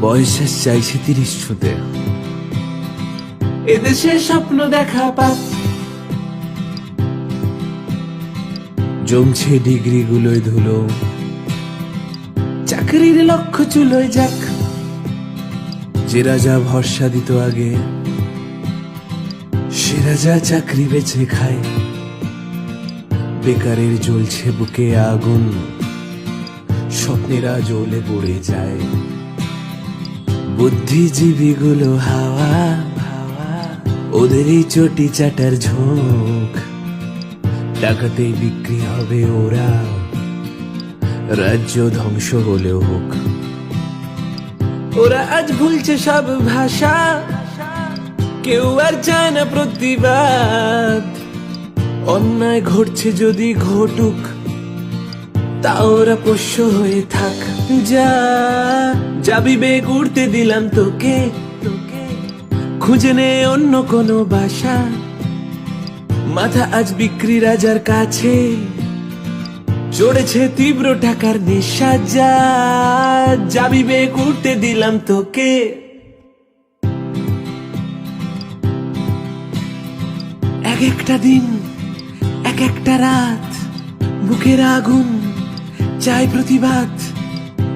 বয়স আজ চাইছে তিরিশ ছুতে এদেশে স্বপ্ন দেখা পাপ জমছে ডিগ্রি গুলোয় ধুলো। চাকরির লক্ষ্য চুলোয় যাক। যে রাজা ভরসা দিত আগে সে রাজা চাকরি বেছে খায়। বেকারের জ্বলছে বুকে আগুন স্বপ্নেরা জ্বলে পড়ে যায়। বুদ্ধিজীবীগুলো হাওয়া, ওদেরই চটি চাটার ঝোঁক। টাকাতেই বিক্রি হবে ওরা, রাজ্য ধ্বংস হলেও হোক। ওরা আজ ভুলছে সব ভাষা, কেউ আর চায় না প্রতিবাদ। অন্যায় ঘটছে যদি ঘটুক তা ওরা পোষ্য হয়ে থাক। যা যাবি বেগ উড়তে দিলাম তোকে খুঁজে নে অন্য কোনো বাসা। মাথা আজ বিক্রি রাজার কাছে। চড়েছে তীব্র টাকার নেশা। যা যাবি বেগ ঘুরতে দিলাম তোকে। এক একটা দিন, এক একটা রাত, বুকের আগুন চাই প্রতিবাদ,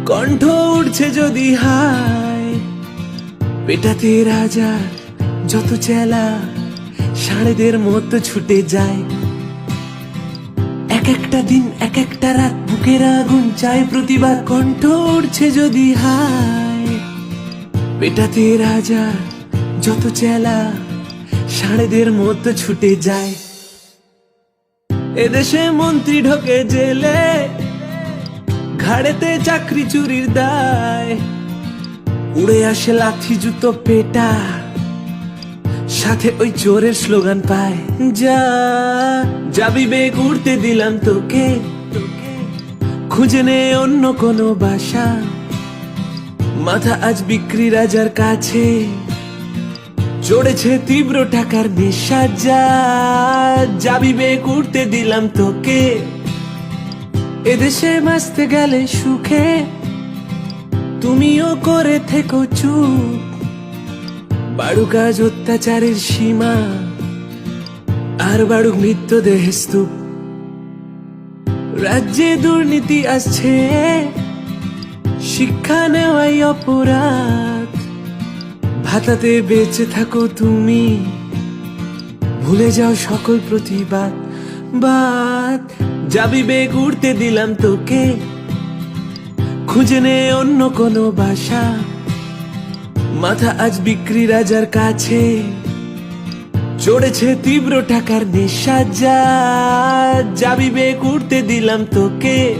কণ্ঠ উঠছে যদি হায়। পেটাতে রাজা যত চেলা সাড়েদের মতো ছুটে যায়। এক একটা দিন, এক একটা রাত বুকের আগুন প্রতিবাদ, কণ্ঠ উঠছে যদি হায়। পেটাতে রাজা যত চেলা সাড়েদের মতো ছুটে যায়। এদেশে মন্ত্রী ঢোকে জেলে ঘাড়েতে চাকরি চুরির দায়। উড়ে আসে লাথি জুতো পেটা। সাথে ওই চোরের স্লোগান পায়, যা, যাবি বেগ উড়তে দিলাম তোকে। খুঁজে নে অন্য কোনো বাসা। মাথা আজ বিক্রি রাজার কাছে। চড়েছে তীব্র টাকার নেশা। যা, যাবি বেগ উঠতে দিলাম তোকে। এদেশে মাসতে গেলে সুখে, তুমিও করে থেকো চুপ। বাড়ুক আজ অত্যাচারের সীমা, আর বাড়ুক মৃত্যুদেহ স্তূপ। রাজ্যে দুর্নীতি আসছে, শিক্ষা নেওয়াই অপরাধ। ভাতাতে বেঁচে থাকো তুমি, ভুলে যাও সকল প্রতিবাদ। বাদ। যাবি বেগ উড়তে দিলাম তোকে। খুঁজে নে অন্য কোনো বাসা। মাথা আজ বিক্রি রাজার কাছে। চড়েছে তীব্র টাকার নেশা যা। যাবি বেগ উড়তে দিলাম তোকে।